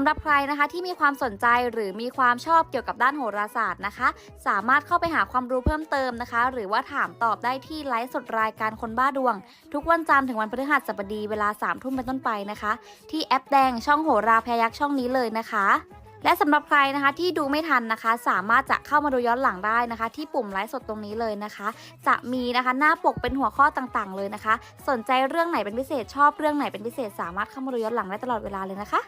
ำหรับใครนะคะที่มีความสนใจหรือมีความชอบเกี่ยวกับด้านโหราศาสตร์นะคะ สามารถเข้าไปหาความรู้เพิ่มเติมนะคะ หรือว่าถามตอบได้ที่ไลฟ์สดรายการคนบ้าดวง ทุกวันจันทร์ถึงวันพฤหัสบดีเวลา3ามทุ่มเป็นต้นไปนะคะ ที่แอปแดงช่องโหราพยักษ์ช่องนี้เลยนะคะและสำหรับใครนะคะที่ดูไม่ทันนะคะ สามารถจะเข้ามาดูย้อนหลังได้นะคะ ที่ปุ่มไลฟ์สดตรงนี้เลยนะคะ จะมีนะคะหน้าปกเป็นหัวข้อต่างๆ เลยนะคะ สนใจเรื่องไหนเป็นพิเศษชอบเรื่องไหนเป็นพิเศษ สามารถเข้ามาดูย้อนหลังได้ตลอดเวลาเลยนะคะ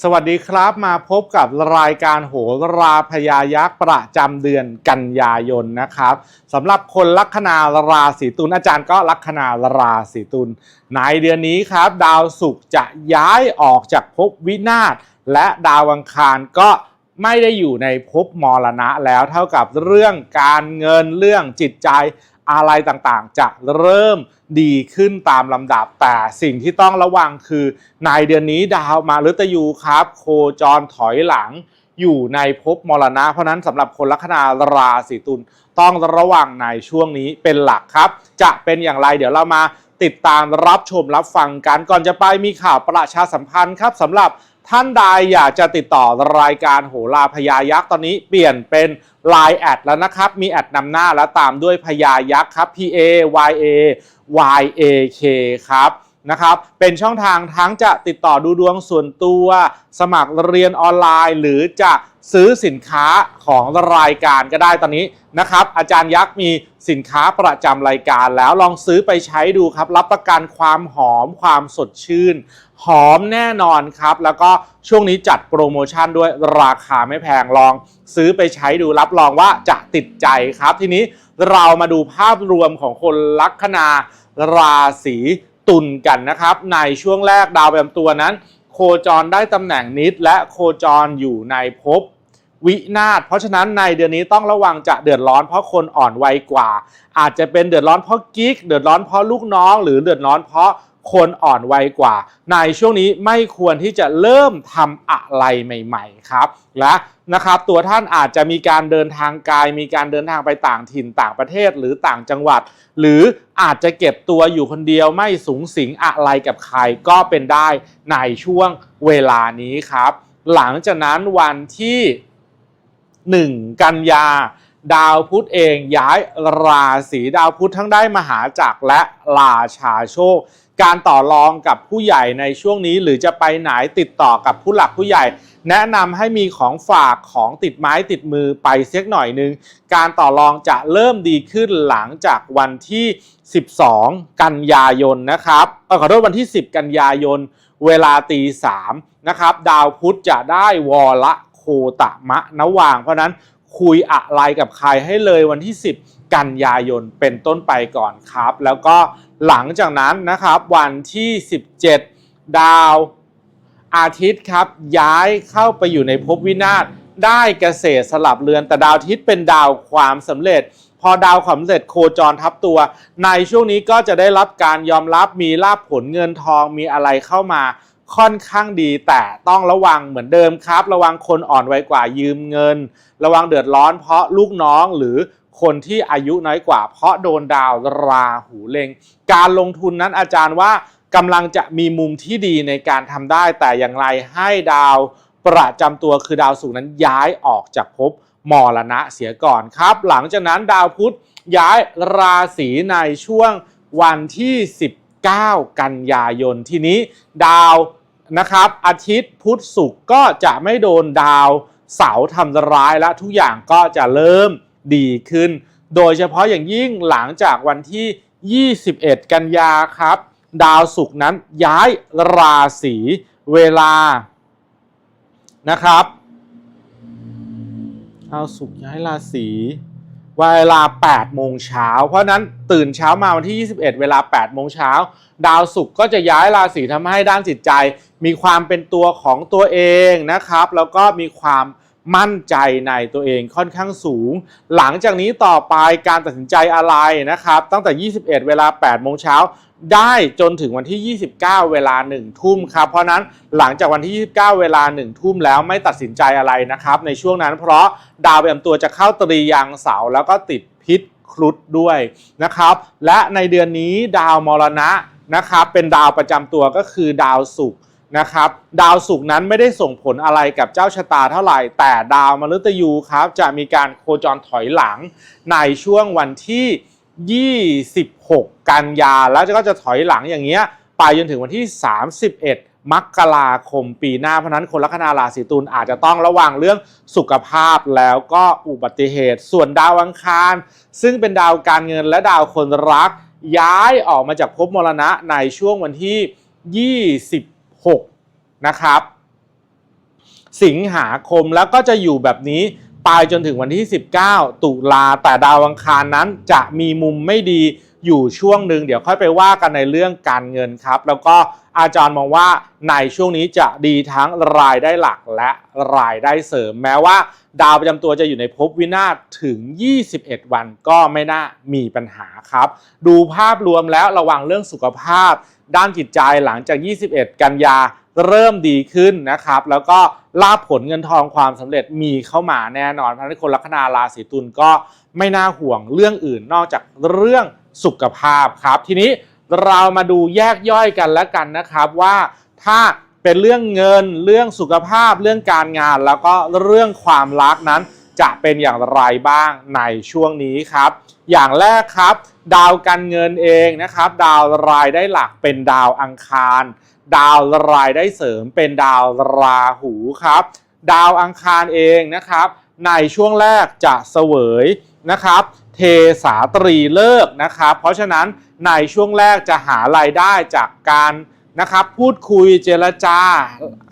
สวัสดีครับมาพบกับรายการโหราพยายักษ์ประจำเดือนกันยายนนะครับสำหรับคนลัคนาราศีตุลอาจารย์ก็ลัคนาราศีตุลในเดือนนี้ครับ ดาวศุกร์จะย้ายออกจากภพวินาศและดาวอังคารก็ไม่ได้อยู่ในภพมรณะแล้วเท่ากับเรื่องการเงินเรื่องจิตใจ อะไรต่างๆ จะเริ่มดีขึ้นตามลำดับแต่สิ่งที่ต้องระวังคือในเดือนนี้ดาวมาฤตยูครับ โคจรถอยหลังอยู่ในภพมรณะ เพราะนั้นสำหรับคนลัคนาราศีตุลต้องระวังในช่วงนี้เป็นหลักครับ จะเป็นอย่างไรเดี๋ยวเรามาติดตามรับชมรับฟังกันก่อนจะไปมีข่าวประชาสัมพันธ์ครับสำหรับ ท่านใดอยากจะติดต่อรายการโหราพยายักษ์ตอนนี้เปลี่ยนเป็น Line แอดแล้วนะครับ มีแอดนำหน้าแล้วตามด้วยพยายักษ์ครับ P A Y A Y A K ครับนะครับ เป็นช่องทางทั้งจะติดต่อดูดวงส่วนตัว สมัครเรียนออนไลน์ หรือจะ ซื้อสินค้าของรายการก็ได้ตอนนี้นะครับ อาจารย์ยักษ์มีสินค้าประจำรายการแล้วลองซื้อไปใช้ดูครับ รับประกันความหอมความสดชื่น หอมแน่นอนครับ แล้วก็ช่วงนี้จัดโปรโมชั่นด้วยราคาไม่แพงลอง ซื้อไปใช้ดูรับรองว่าจะติดใจครับ ทีนี้เรามาดูภาพรวมของคนลัคนาราศีตุลกันนะครับ ในช่วงแรกดาวประจำตัวนั้น โคจรได้ตำแหน่งนิดและโคจรอยู่ในภพวินาศเพราะฉะนั้นในเดือนนี้ต้องระวังจะเดือดร้อนเพราะคนอ่อนวัยกว่า อาจจะเป็นเดือดร้อนเพราะกิ๊กเดือดร้อนเพราะลูกน้อง หรือเดือดร้อนเพราะ คนอ่อนวัยกว่า ในช่วงนี้ไม่ควรที่จะเริ่มทำอะไรใหม่ ๆ ครับ และนะครับตัวท่านอาจจะมีการเดินทางไกลมีการเดินทางไปต่างถิ่นต่างประเทศหรือต่างจังหวัด หรืออาจจะเก็บตัวอยู่คนเดียวไม่สูงสิงอะไรกับใครก็เป็นได้ในช่วงเวลานี้ครับ หลังจากนั้นวันที่ 1 กันยาดาวพุธเองย้ายราศีดาวพุธทั้งได้มหาจักรและราชาโชค การต่อรองกับผู้ใหญ่ในช่วงนี้ หรือจะไปไหนติดต่อกับผู้หลักผู้ใหญ่ แนะนำให้มีของฝากของติดไม้ติดมือไปเสียหน่อยนึง การต่อรองจะเริ่มดีขึ้นหลังจากวันที่ 12 กันยายนนะครับอขอโทษวันที่ 10 กันยายน เวลาตีสามนะครับดาวพุธจะได้วอละโคตะมะนวาง เพราะฉะนั้นคุยอะไรกับใครให้เลยวันที่ 10 กันยายนเป็นต้นไปก่อนครับ แล้วก็ หลังจากนั้นนะครับวันที่ 17 ดาวอาทิตย์ครับย้ายเข้าไปอยู่ในภพวินาศได้เกษตรสลับเรือน แต่ดาวอาทิตย์เป็นดาวความสำเร็จ พอดาวความสำเร็จโคจรทับตัว ในช่วงนี้ก็จะได้รับการยอมรับมีลาภผลเงินทองมีอะไรเข้ามาค่อนข้างดีแต่ต้องระวังเหมือนเดิมครับ ระวังคนอ่อนไวกว่ายืมเงิน ระวังเดือดร้อนเพราะลูกน้องหรือ คนที่อายุน้อยกว่า เพราะโดนดาวราหูเล็ง การลงทุนนั้นอาจารย์ว่ากำลังจะมีมุมที่ดีในการทำได้ แต่อย่างไรให้ดาวประจำตัวคือดาวศุกร์นั้นย้ายออกจากภพมรณะเสียก่อนครับ หลังจากนั้นดาวพุธย้ายราศีในช่วงวันที่ 19 กันยายนทีนี้ดาวนะครับ อาทิตย์พุธศุกร์ก็จะไม่โดนดาวเสาทำร้ายและทุกอย่างก็จะเริ่ม ดีขึ้น โดยเฉพาะอย่างยิ่งหลังจากวันที่ 21 กันยาครับ ดาวศุกร์นั้นย้ายราศีเวลานะครับดาวศุกร์ย้ายราศีเวลา 8 โมงเช้า เพราะนั้นตื่นเช้ามาวันที่ 21 เวลา 8 โมงเช้า ดาวศุกร์ก็จะย้ายราศีทำให้ด้านจิตใจ มีความเป็นตัวของตัวเองนะครับ แล้วก็มีความ มั่นใจในตัวเองค่อนข้างสูง หลังจากนี้ต่อไปการตัดสินใจอะไรนะครับ ตั้งแต่ 21 เวลา 8 โมงเช้าได้จนถึงวันที่ 29 เวลา 1 ทุ่มครับ เพราะนั้นหลังจากวันที่ 29 เวลา 1 ทุ่มแล้วไม่ตัดสินใจอะไรนะครับ ในช่วงนั้นเพราะดาวประจำตัวจะเข้าตรียังเสาแล้วก็ติดพิษครุฑด้วยนะครับ และในเดือนนี้ดาวมรณะนะครับเป็นดาวประจำตัวก็คือดาวศุกร์ นะครับ ดาวศุกร์นั้นไม่ได้ส่งผลอะไรกับเจ้าชะตาเท่าไหร่ แต่ดาวมฤตยูครับ จะมีการโคจรถอยหลังในช่วงวันที่ 26 กันยา แล้วก็จะถอยหลังอย่างเงี้ยไปจนถึงวันที่ 31มกราคมปีหน้าเพราะนั้นคนลัคนาราศีตุลอาจจะต้องระวังเรื่องสุขภาพแล้วก็อุบัติเหตุ ส่วนดาวอังคาร ซึ่งเป็นดาวการเงินและดาวคนรัก ย้ายออกมาจากภพมรณะในช่วงวันที่ 6 นะครับ สิงหาคมแล้วก็จะอยู่แบบนี้ไปจนถึงวันที่ 19 ตุลาแต่ดาวอังคารนั้นจะมีมุมไม่ดีอยู่ช่วงหนึ่งเดี๋ยวค่อยไปว่ากันในเรื่องการเงินครับ แล้วก็อาจารย์มองว่าในช่วงนี้จะดีทั้งรายได้หลักและรายได้เสริม แม้ว่า ดาวประจำตัวจะอยู่ในภพวินาศถึง 21 วันก็ไม่น่ามีปัญหาครับ ดูภาพรวมแล้วระวังเรื่องสุขภาพ ด้านจิตใจหลังจาก 21 กันยาเริ่มดีขึ้นนะครับ แล้วก็ลาผลเงินทองความสำเร็จมีเข้ามาแน่นอนเพราะฉะนั้นคนลัคนาราศีตุลก็ไม่น่าห่วงเรื่องอื่นนอกจากเรื่องสุขภาพครับ ทีนี้เรามาดูแยกย่อยกันแล้วกันนะครับว่าถ้าเป็นเรื่องเงินเรื่องสุขภาพเรื่องการงาน แล้วก็เรื่องความรักนั้น จะเป็นอย่างไรบ้างในช่วงนี้ครับ อย่างแรกครับ ดาวการเงินเองนะครับ ดาวรายได้หลักเป็นดาวอังคาร ดาวรายได้เสริมเป็นดาวราหูครับ ดาวอังคารเองนะครับ ในช่วงแรกจะเสวยนะครับเทสาตรีเลิกนะครับ เพราะฉะนั้นในช่วงแรกจะหารายได้จากการ นะครับพูดคุยเจรจา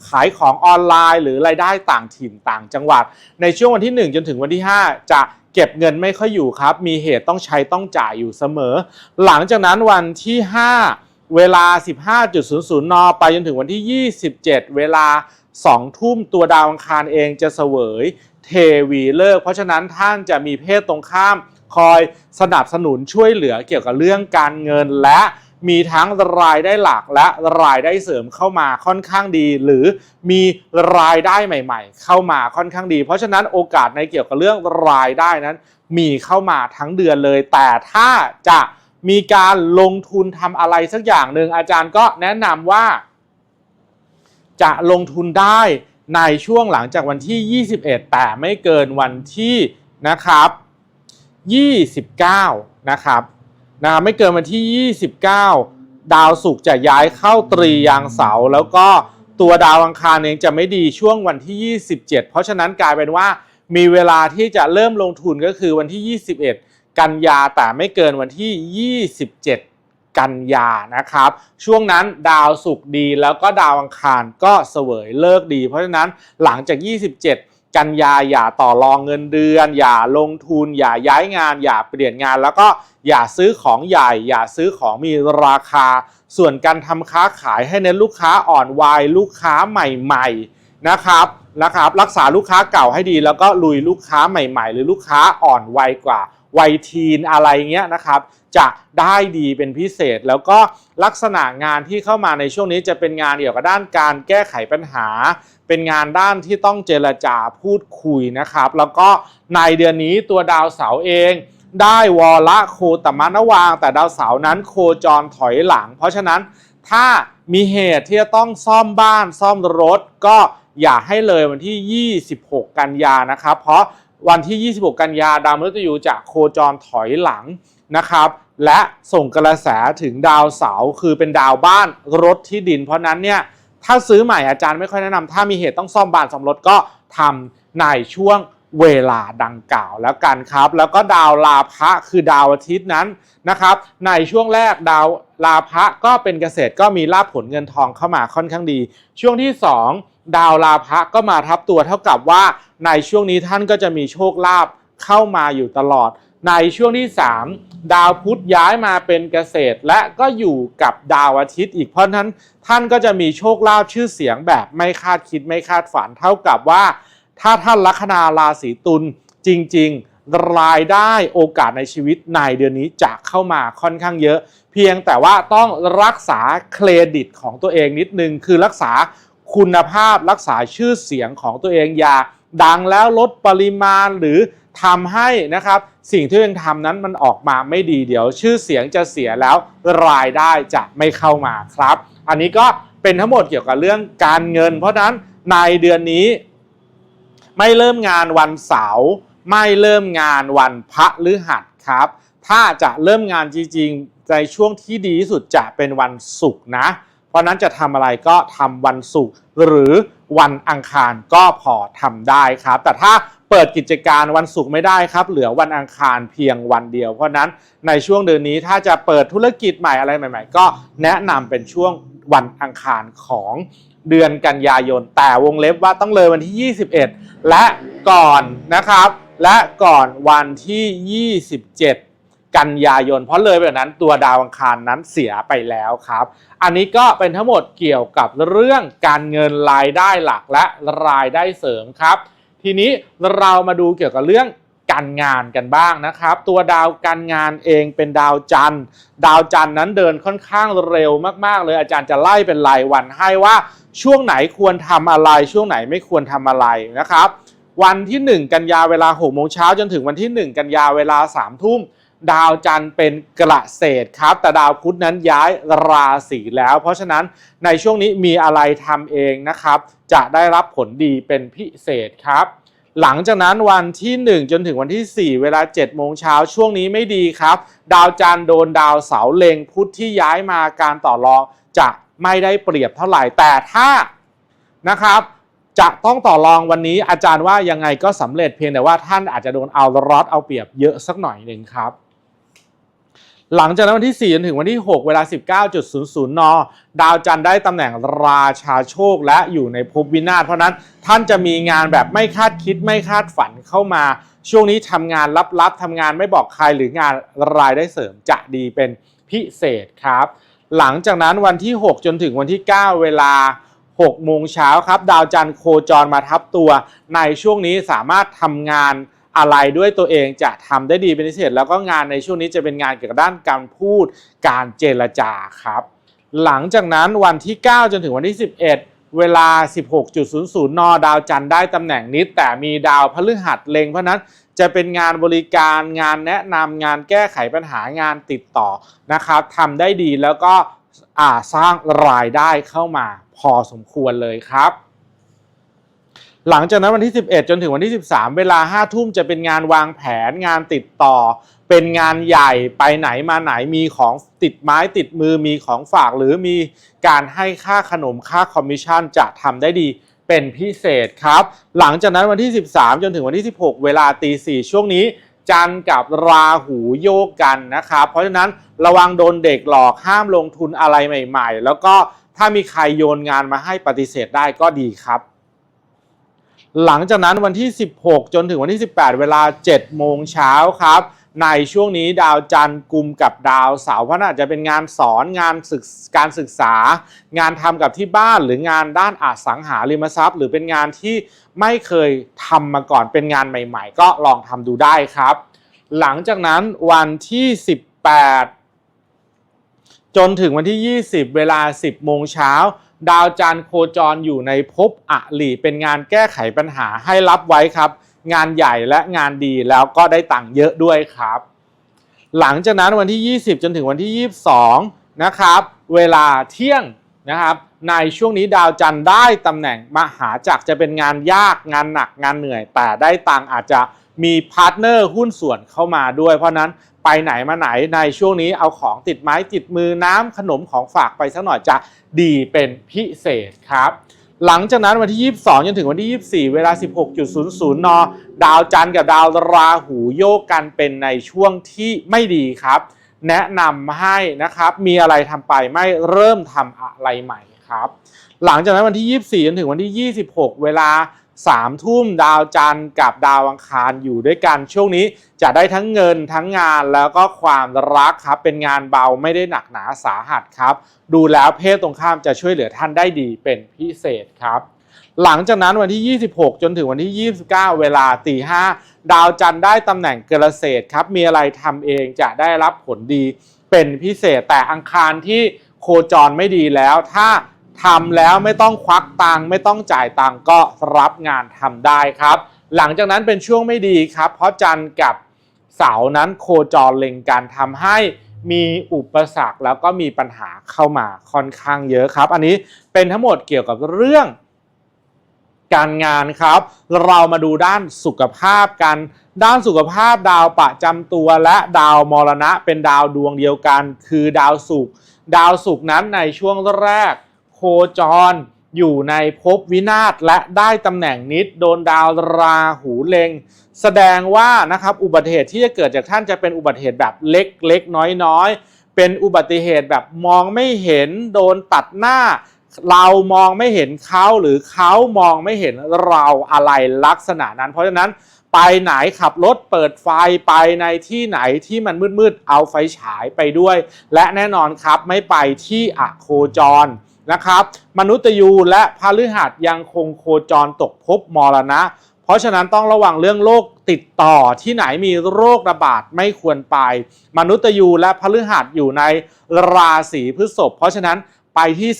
ขายของออนไลน์ หรือรายได้ต่างถิ่นต่างจังหวัด ในช่วงวันที่ 1 จนถึงวันที่ 5 จะเก็บเงินไม่ค่อยอยู่ครับ มีเหตุต้องใช้ต้องจ่ายอยู่เสมอ หลังจากนั้นวันที่ 5 เวลา 15.00 น ไปจนถึงวันที่ 27 เวลา 2 ทุ่มตัวดาวอังคารเองจะเสวยเทวีเลิกษ์เพราะฉะนั้นท่านจะมีเพศตรงข้าม คอยสนับสนุนช่วยเหลือเกี่ยวกับเรื่องการเงินและ มีทั้งรายได้หลักและรายได้เสริมเข้ามาค่อนข้างดี หรือมีรายได้ใหม่ ๆ เข้ามาค่อนข้างดี เพราะฉะนั้นโอกาสในเกี่ยวกับเรื่องรายได้นั้น มีเข้ามาทั้งเดือนเลย แต่ถ้าจะมีการลงทุนทำอะไรสักอย่างหนึ่งอาจารย์ก็แนะนำว่า จะลงทุนได้ในช่วงหลังจากวันที่ 21 แต่ไม่เกินวันที่นะครับ 29 นะครับ นะไม่เกินวันที่ 29 ดาวศุกร์จะย้ายเข้าตรียางเสาแล้วก็ตัวดาวอังคารเองจะไม่ดีช่วงวันที่ 27 เพราะฉะนั้นกลายเป็นว่ามีเวลาที่จะเริ่มลงทุนก็คือวันที่ 21 กันยาแต่ไม่เกินวันที่ 27 กันยานะครับ ช่วงนั้นดาวศุกร์ดีแล้วก็ดาวอังคารก็เสวยเลิกดี เพราะฉะนั้นหลังจาก 27 กันยาอย่าต่อรองเงินเดือน อย่าลงทุน อย่าย้ายงาน อย่าเปลี่ยนงาน แล้วก็อย่าซื้อของใหญ่ อย่าซื้อของมีราคา ส่วนการทำค้าขายให้เน้นลูกค้าอ่อนวัยลูกค้าใหม่ๆนะครับนะครับ รักษาลูกค้าเก่าให้ดี แล้วก็ลุยลูกค้าใหม่ ๆ หรือลูกค้าอ่อนวัยกว่า วัยทีนอะไรเงี้ยนะครับจะได้ดีเป็นพิเศษ แล้วก็ลักษณะงานที่เข้ามาในช่วงนี้จะเป็นงานเกี่ยวกับด้านการแก้ไขปัญหา เป็นงานด้านที่ต้องเจรจาพูดคุยนะครับ แล้วก็ในเดือนนี้ตัวดาวเสาร์เองได้วอละโคตมานวาง แต่ดาวเสาร์นั้นโคจรถอยหลัง เพราะฉะนั้นถ้ามีเหตุที่จะต้องซ่อมบ้านซ่อมรถก็อย่าให้เลยวันที่ 26 กันยานะครับ เพราะ วันที่ 26 กันยาดาวมฤตยูจะโคจรถอยหลังนะครับ และส่งกระแสถึงดาวเสาร์คือเป็นดาวบ้านรถที่ดิน เพราะนั้นเนี่ยถ้าซื้อใหม่อาจารย์ไม่ค่อยแนะนำถ้ามีเหตุต้องซ่อมบ้านซ่อมรถก็ทำในช่วงเวลาดังกล่าวแล้วกันครับ แล้วก็ดาวลาภะคือดาวอาทิตย์นั้นนะครับ ในช่วงแรกดาวลาภะก็เป็นเกษตรก็มีลาภผลเงินทองเข้ามาค่อนข้างดี ช่วงที่ 2 ดาวลาภะก็มาทับตัวเท่ากับว่าในช่วงนี้ท่านก็จะมีโชคลาภเข้ามาอยู่ตลอด ในช่วงที่ 3 ดาวพุธย้ายมาเป็นเกษตร และก็อยู่กับดาวอาทิตย์อีกเพราะฉะนั้นท่านก็จะมีโชคลาภชื่อเสียงแบบไม่คาดคิดไม่คาดฝันเท่ากับว่า ถ้าท่านลัคนาราศีตุลจริง ๆ รายได้โอกาสในชีวิตในเดือนนี้จะเข้ามาค่อนข้างเยอะ เพียงแต่ว่าต้องรักษาเครดิตของตัวเองนิดนึงคือรักษา คุณภาพรักษาชื่อเสียงของตัวเองอย่าดังแล้วลดปริมาณหรือทำให้นะครับสิ่งที่ตัวเองทำนั้นมันออกมาไม่ดีเดี๋ยว ชื่อเสียงจะเสียแล้วรายได้จะไม่เข้ามาครับ อันนี้ก็เป็นทั้งหมดเกี่ยวกับเรื่องการเงิน เพราะนั้นในเดือนนี้ ไม่เริ่มงานวันเสาร์ไม่เริ่มงานวันพระฤหัสครับ ถ้าจะเริ่มงานจริงๆ ในช่วงที่ดีที่สุดจะเป็นวันศุกร์นะ เพราะนั้นจะทำอะไรก็ทำวันศุกร์หรือวันอังคารก็พอทำได้ครับ แต่ถ้าเปิดกิจการวันศุกร์ไม่ได้ครับ เหลือวันอังคารเพียงวันเดียว เพราะฉะนั้นในช่วงเดือนนี้ถ้าจะเปิดธุรกิจใหม่อะไรใหม่ ๆ ก็แนะนำเป็นช่วงวันอังคารของเดือนกันยายน แต่วงเล็บว่าต้องเลยวันที่ 21 และก่อนนะครับ และก่อนวันที่ 27 กันยายน เพราะเลยไปกว่านั้นตัวดาวอังคารนั้นเสียไปแล้วครับ อันนี้ก็เป็นทั้งหมดเกี่ยวกับเรื่องการเงินรายได้หลักและรายได้เสริมครับ ทีนี้เรามาดูเกี่ยวกับเรื่องการงานกันบ้างนะครับ ตัวดาวการงานเองเป็นดาวจันทร์ ดาวจันทร์นั้นเดินค่อนข้างเร็วมากๆ เลยอาจารย์จะไล่เป็นรายวันให้ว่าช่วงไหนควรทำอะไร ช่วงไหนไม่ควรทำอะไรนะครับ วันที่ 1 กันยาเวลา6โมงเช้าจนถึงวันที่ 1 กันยาเวลา3ทุ่ม ดาวจันทร์เป็นกระเศษครับ แต่ดาวพุธนั้นย้ายราศีแล้ว เพราะฉะนั้นในช่วงนี้มีอะไรทำเองนะครับ จะได้รับผลดีเป็นพิเศษครับ หลังจากนั้นวันที่ 1 จนถึงวันที่ 4 เวลา7โมงเช้าช่วงนี้ไม่ดีครับ ดาวจันทร์โดนดาวเสาเล็งพุธที่ย้ายมาการต่อรองจะไม่ได้เปรียบเท่าไหร่แต่ถ้านะครับจะต้องต่อรองวันนี้อาจารย์ว่ายังไงก็สำเร็จเพียงแต่ว่าท่านอาจจะโดนเอารอดเอาเปรียบเยอะสักหน่อยหนึ่งครับ หลังจากนั้นวันที่ 4 จนถึงวันที่ 6 เวลา 19.00 น ดาวจันทร์ได้ตำแหน่งราชาโชคและอยู่ในภพวินาศเพราะนั้นท่านจะมีงานแบบไม่คาดคิดไม่คาดฝันเข้ามา ช่วงนี้ทำงานลับๆทำงานไม่บอกใครหรืองานรายได้เสริมจะดีเป็นพิเศษครับ หลังจากนั้นวันที่ 6 จนถึงวันที่ 9 เวลา6โมงเช้าครับ ดาวจันทร์โคจรมาทับตัว ในช่วงนี้สามารถทำงาน อะไรด้วยตัวเองจะทำได้ดีเป็นพิเศษ แล้วก็งานในช่วงนี้จะเป็นงานเกี่ยวกับด้านการพูดการเจรจาครับ หลังจากนั้นวันที่ 9 จนถึงวันที่ 11 เวลา 16.00 น ดาวจันทร์ได้ตำแหน่งนิด แต่มีดาวพฤหัสเล็งเพราะนั้นจะเป็นงานบริการงานแนะนำงานแก้ไขปัญหางานติดต่อนะครับทำได้ดีแล้วก็สร้างรายได้เข้ามาพอสมควรเลยครับ หลังจากนั้นวันที่ 11 จนถึงวันที่ 13 เวลา 5 ทุ่มจะเป็นงานวางแผนงานติดต่อ เป็นงานใหญ่ไปไหนมาไหนมีของติดไม้ติดมือมีของฝากหรือมีการให้ค่าขนมค่าคอมมิชชั่นจะทำได้ดีเป็นพิเศษครับ หลังจากนั้นวันที่ 13 จนถึงวันที่ 16 เวลาตีสี่ช่วงนี้ จันทร์กับราหูโยกกันนะครับ เพราะฉะนั้นระวังโดนเด็กหลอกห้ามลงทุนอะไรใหม่ ๆ แล้วก็ถ้ามีใครโยนงานมาให้ปฏิเสธได้ก็ดีครับ หลังจากนั้นวันที่ 16 จนถึงวันที่ 18 เวลา 7 โมงเช้าครับ ในช่วงนี้ดาวจันทร์กลุ่มกับดาวเสาร์เพราะน่าจะเป็นงานสอนงานศึกการศึกษา งานทำกับที่บ้านหรืองานด้านอสังหาริมทรัพย์ หรือเป็นงานที่ไม่เคยทำมาก่อนเป็นงานใหม่ ๆ ก็ลองทำดูได้ครับ หลังจากนั้นวันที่ 18 จนถึงวันที่ 20 เวลา 10 โมงเช้า ดาวจันทร์โคจรอยู่ในภพอลีเป็นงานแก้ไขปัญหาให้รับไว้ครับ งานใหญ่และงานดีแล้วก็ได้ตังค์เยอะด้วยครับ หลังจากนั้นวันที่ 20 จนถึงวันที่ 22 นะครับ เวลาเที่ยงนะครับ ในช่วงนี้ดาวจันทร์ได้ตำแหน่งมหาจักรจะเป็นงานยากงานหนักงานเหนื่อย แต่ได้ตังค์อาจจะ มีพาร์ทเนอร์หุ้นส่วนเข้ามาด้วย เพราะนั้นไปไหนมาไหนในช่วงนี้เอาของติดไม้ติดมือน้ำขนมของฝากไปสักหน่อยจะดีเป็นพิเศษครับหลังจากนั้นวันที่ 22 จนถึงวันที่ 24 เวลา 16.00 น ดาวจันทร์กับดาวราหูโยกกันเป็นในช่วงที่ไม่ดีครับ แนะนำให้นะครับ มีอะไรทำไปไม่เริ่มทำอะไรใหม่ครับ หลังจากนั้นวันที่ 24 จนถึงวันที่ 26 เวลา 3ทุ่มดาวจันทร์กับดาวอังคารอยู่ด้วยกัน ช่วงนี้จะได้ทั้งเงินทั้งงานแล้วก็ความรักครับ เป็นงานเบาไม่ได้หนักหนาสาหัสครับ ดูแล้วเพศตรงข้ามจะช่วยเหลือท่านได้ดีเป็นพิเศษครับหลังจากนั้นวันที่ 26 จนถึงวันที่ 29 เวลาตีห้าดาวจันทร์ได้ตำแหน่งเกษตรครับ มีอะไรทำเองจะได้รับผลดีเป็นพิเศษแต่อังคารที่โคจรไม่ดีแล้ว ถ้า ทำแล้วไม่ต้องควักตังไม่ต้องจ่ายตังก็รับงานทำได้ครับ หลังจากนั้นเป็นช่วงไม่ดีครับ เพราะจันทร์กับเสาร์นั้นโคจรเล็งกันทำให้มีอุปสรรคแล้วก็มีปัญหาเข้ามาค่อนข้างเยอะครับ อันนี้เป็นทั้งหมดเกี่ยวกับเรื่อง การงานครับ เรามาดูด้านสุขภาพกัน ด้านสุขภาพดาวประจำตัวและดาวมรณะเป็นดาวดวงเดียวกัน คือดาวศุกร์ดาวศุกร์นั้นในช่วงแรก โคจรอยู่ในภพวินาศและได้ตำแหน่งนิดโดนดาวราหูเล็ง แสดงว่านะครับอุบัติเหตุที่จะเกิดจากท่านจะเป็นอุบัติเหตุแบบเล็กเล็กน้อยน้อยๆเป็นอุบัติเหตุแบบมองไม่เห็นโดนตัดหน้า เรามองไม่เห็นเขาหรือเขามองไม่เห็นเราอะไรลักษณะนั้น เพราะฉะนั้นไปไหนขับรถเปิดไฟไปในที่ไหนที่มันมืดๆเอาไฟฉายไปด้วย และแน่นอนครับไม่ไปที่อโคจร นะครับ มนุษย์ยู และพฤหัสยังคงโคจรตกภพมรณะ เพราะฉะนั้นต้องระวังเรื่องโรคติดต่อที่ไหนมีโรคระบาดไม่ควรไป มนุษย์ยูและพฤหัสอยู่ในราศีพฤษภเพราะฉะนั้นไปที่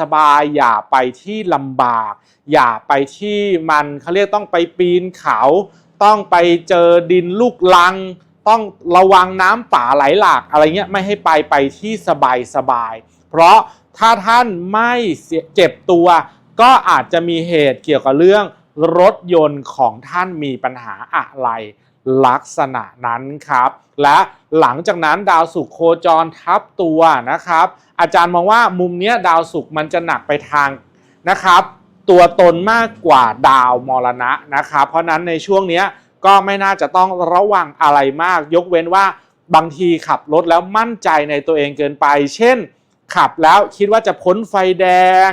สบายๆอย่าไปที่ลำบาก อย่าไปที่มันเขาเรียกต้องไปปีนเขา ต้องไปเจอดินลูกลัง ต้องระวังน้ำป่าไหลหลากอะไรเงี้ยไม่ให้ไปไปที่สบายสบาย เพราะ ถ้าท่านไม่เจ็บตัว ก็อาจจะมีเหตุเกี่ยวกับเรื่องรถยนต์ของท่านมีปัญหาอะไรลักษณะนั้นครับ และหลังจากนั้นดาวศุกร์โคจรทับตัวนะครับ อาจารย์มองว่ามุมนี้ดาวศุกร์มันจะหนักไปทางนะครับ ตัวตนมากกว่าดาวมรณะนะครับ เพราะนั้นในช่วงนี้ก็ไม่น่าจะต้องระวังอะไรมาก ยกเว้นว่าบางทีขับรถแล้วมั่นใจในตัวเองเกินไป เช่น ขับแล้วคิดว่าจะพ้นไฟแดง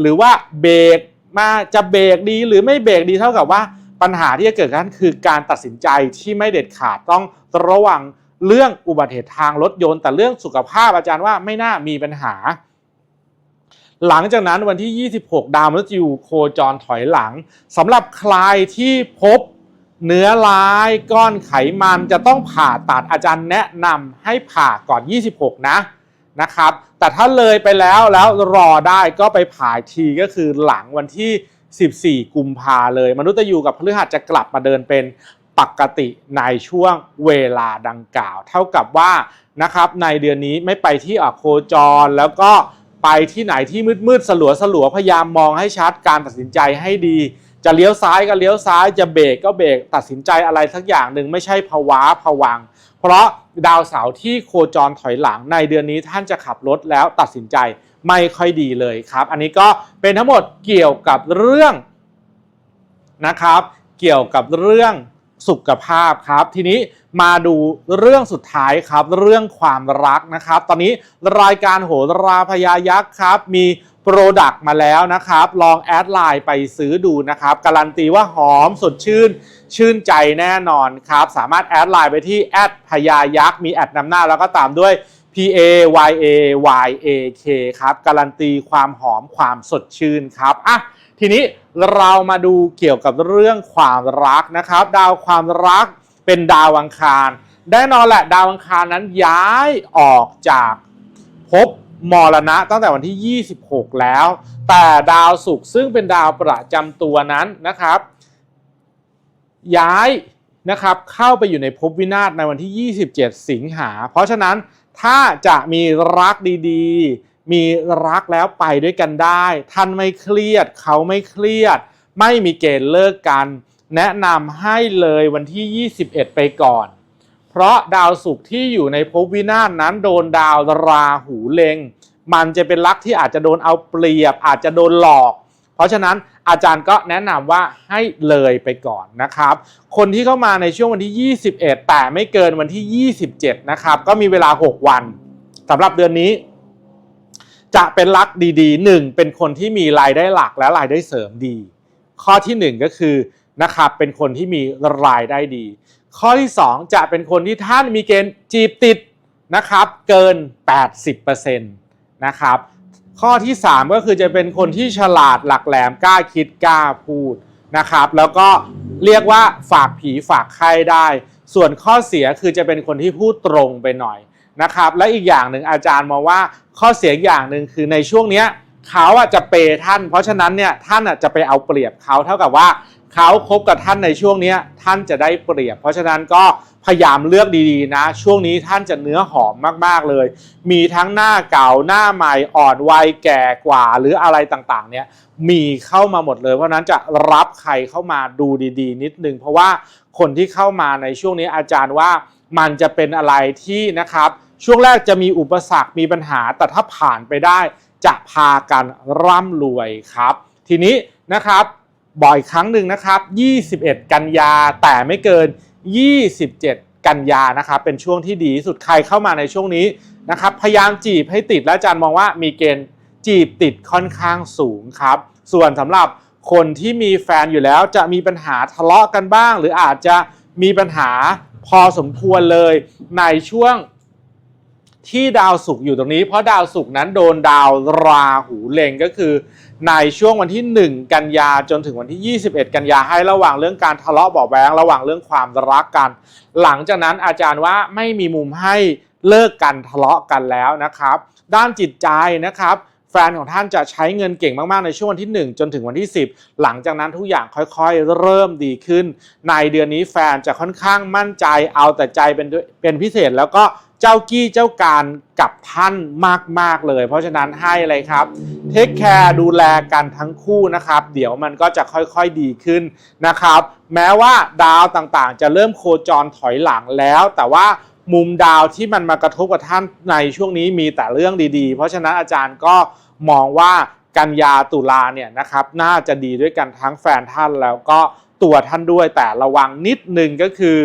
หรือว่าเบรกมาจะเบรกดีหรือไม่เบรกดีเท่ากับว่าปัญหาที่จะเกิดขึ้นคือการตัดสินใจที่ไม่เด็ดขาดต้องระวังเรื่องอุบัติเหตุทางรถยนต์ แต่เรื่องสุขภาพอาจารย์ว่าไม่น่ามีปัญหา หลังจากนั้นวันที่ 26 ดาวมฤตยูโคจรถอยหลังสำหรับใครที่พบเนื้อร้ายก้อนไขมันจะต้องผ่าตัดอาจารย์แนะนำให้ผ่าก่อน 26 นะ นะครับ แต่ถ้าเลยไปแล้วแล้วรอได้ก็ไปผ่าอีกทีก็คือหลังวันที่ 14 กุมภาเลย มนุษย์ยูกับพฤหัสจะกลับมาเดินเป็นปกติในช่วงเวลาดังกล่าว เท่ากับว่านะครับในเดือนนี้ไม่ไปที่อโคจรแล้วก็ไปที่ไหนที่มืดๆสลัวสลัวพยายามมองให้ชัดการตัดสินใจให้ดี จะเลี้ยวซ้ายก็เลี้ยวซ้ายจะเบรกก็เบรกตัดสินใจอะไรสักอย่างหนึ่งไม่ใช่ภาวะผวัง เพราะดาวเสาร์ที่โคจรถอยหลังในเดือนนี้ท่านจะขับรถแล้วตัดสินใจไม่ค่อยดีเลยครับ อันนี้ก็เป็นทั้งหมดเกี่ยวกับเรื่องนะครับ เกี่ยวกับเรื่องสุขภาพครับ ทีนี้มาดูเรื่องสุดท้ายครับ เรื่องความรักนะครับ ตอนนี้รายการโหราพยายักษ์ครับ มี ปรดักต์มาแล้วนะครับ ลองแอดไลน์ไปซื้อดูนะครับ การันตีว่าหอมสดชื่น ชื่นใจแน่นอนครับ สามารถแอดไลน์ไปที่แอดพยายักษ์มีแอดนำหน้าแล้วก็ตามด้วย P A Y A Y A K ครับ การันตีความหอมความสดชื่นครับอะทีนี้เรามาดูเกี่ยวกับเรื่องความรักนะครับ ดาวความรักเป็นดาวอังคารแน่นอนแหละดาวอังคารนั้นย้ายออกจากภพ มรณะตั้งแต่วันที่ 26 แล้ว แต่ดาวศุกร์ซึ่งเป็นดาวประจำตัวนั้นนะครับ ย้ายนะครับเข้าไปอยู่ในภพวินาศในวันที่ 27 สิงหา เพราะฉะนั้นถ้าจะมีรักดีๆ มีรักแล้วไปด้วยกันได้ ท่านไม่เครียด เขาไม่เครียด ไม่มีเกณฑ์เลิกกัน แนะนำให้เลยวันที่ 21 ไปก่อน เพราะดาวศุกร์ที่อยู่ในภพวินาศนั้นโดนดาวราหูเลงมันจะเป็นลักที่อาจจะโดนเอาเปรียบ อาจจะโดนหลอก เพราะฉะนั้นอาจารย์ก็แนะนำว่าให้เลยไปก่อนนะครับ คนที่เข้ามาในช่วงวันที่ 21 แต่ไม่เกินวันที่ 27 นะครับ ก็มีเวลา 6 วันสำหรับเดือนนี้ จะเป็นลักดีๆหนึ่งเป็นคนที่มีรายได้หลักและรายได้เสริมดี ข้อที่หนึ่งก็คือนะครับเป็นคนที่มีรายได้ดี ข้อที่สองจะเป็นคนที่ท่านมีเกณฑ์จีบติดนะครับ เกิน 80%นะครับ ข้อที่ 3 ก็คือจะเป็นคนที่ฉลาดหลักแหลมกล้าคิดกล้าพูดนะครับ แล้วก็เรียกว่าฝากผีฝากไข้ได้ ส่วนข้อเสียคือจะเป็นคนที่พูดตรงไปหน่อยนะครับ และอีกอย่างหนึ่งอาจารย์มองว่าข้อเสียอย่างหนึ่งคือในช่วงเนี้ยเขาอะจะเปย์ท่าน เพราะฉะนั้นเนี่ยท่านอะจะไปเอาเปรียบเขาเท่ากับว่า เขาคบกับท่านในช่วงนี้ท่านจะได้เปรียบ เพราะฉะนั้นก็พยายามเลือกดีๆนะ ช่วงนี้ท่านจะเนื้อหอมมากๆเลย มีทั้งหน้าเก่าหน้าใหม่อ่อนวัยแก่กว่า หรืออะไรต่างๆ เนี่ยมีเข้ามาหมดเลย เพราะฉะนั้นจะรับใครเข้ามาดูดี ๆ นิดนึง เพราะว่าคนที่เข้ามาในช่วงนี้อาจารย์ว่ามันจะเป็นอะไรที่นะครับช่วงแรกจะมีอุปสรรคมีปัญหา แต่ถ้าผ่านไปได้จะพากันร่ำรวยครับ ทีนี้นะครับ บ่อยครั้งหนึ่งนะครับ 21 กันยาแต่ไม่เกิน 27 กันยานะครับ เป็นช่วงที่ดีสุดใครเข้ามาในช่วงนี้นะครับ พยายามจีบให้ติดและอาจารย์มองว่ามีเกณฑ์จีบติดค่อนข้างสูงครับ ส่วนสำหรับคนที่มีแฟนอยู่แล้วจะมีปัญหาทะเลาะกันบ้าง หรืออาจจะมีปัญหาพอสมควรเลยในช่วง ที่ดาวศุกร์อยู่ตรงนี้ เพราะดาวศุกร์นั้นโดนดาวราหูเล็งก็คือ ในช่วงวันที่ 1 กันยาจนถึงวันที่ 21 กันยาให้ระหว่างเรื่องการทะเลาะเบาะแวงระหว่างเรื่องความรักกัน หลังจากนั้นอาจารย์ว่าไม่มีมุมให้เลิกกันทะเลาะกันแล้วนะครับ ด้านจิตใจนะครับแฟนของท่านจะใช้เงินเก่งมากๆ ในช่วงวันที่ 1 จนถึงวันที่ 10 หลังจากนั้นทุกอย่างค่อยๆ เริ่มดีขึ้น ในเดือนนี้แฟนจะค่อนข้างมั่นใจเอาแต่ใจเป็นเป็นพิเศษแล้วก็ เจ้ากี้เจ้าการกับท่านมาก ๆ เลย เพราะฉะนั้นให้อะไรครับเทคแคร์ดูแลกันทั้งคู่นะครับ เดี๋ยวมันก็จะค่อยๆดีขึ้นนะครับ แม้ว่าดาวต่างๆ จะเริ่มโคจรถอยหลังแล้ว แต่ว่ามุมดาวที่มันมากระทบกับท่านในช่วงนี้มีแต่เรื่องดีๆ เพราะฉะนั้นอาจารย์ก็มองว่ากันยาตุลาเนี่ยนะครับน่าจะดีด้วยกันทั้งแฟนท่านแล้วก็ตัวท่านด้วยแต่ระวังนิดนึงก็คือ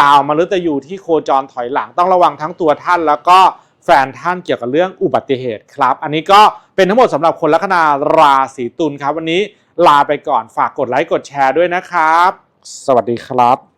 ดาวมฤตยูที่โคจรถอยหลังต้องระวังทั้งตัวท่าน แล้วก็แฟนท่านเกี่ยวกับเรื่องอุบัติเหตุครับ อันนี้ก็เป็นทั้งหมดสำหรับคนลัคนาราศีตุลครับ วันนี้ลาไปก่อนฝากกดไลค์กดแชร์ด้วยนะครับ สวัสดีครับ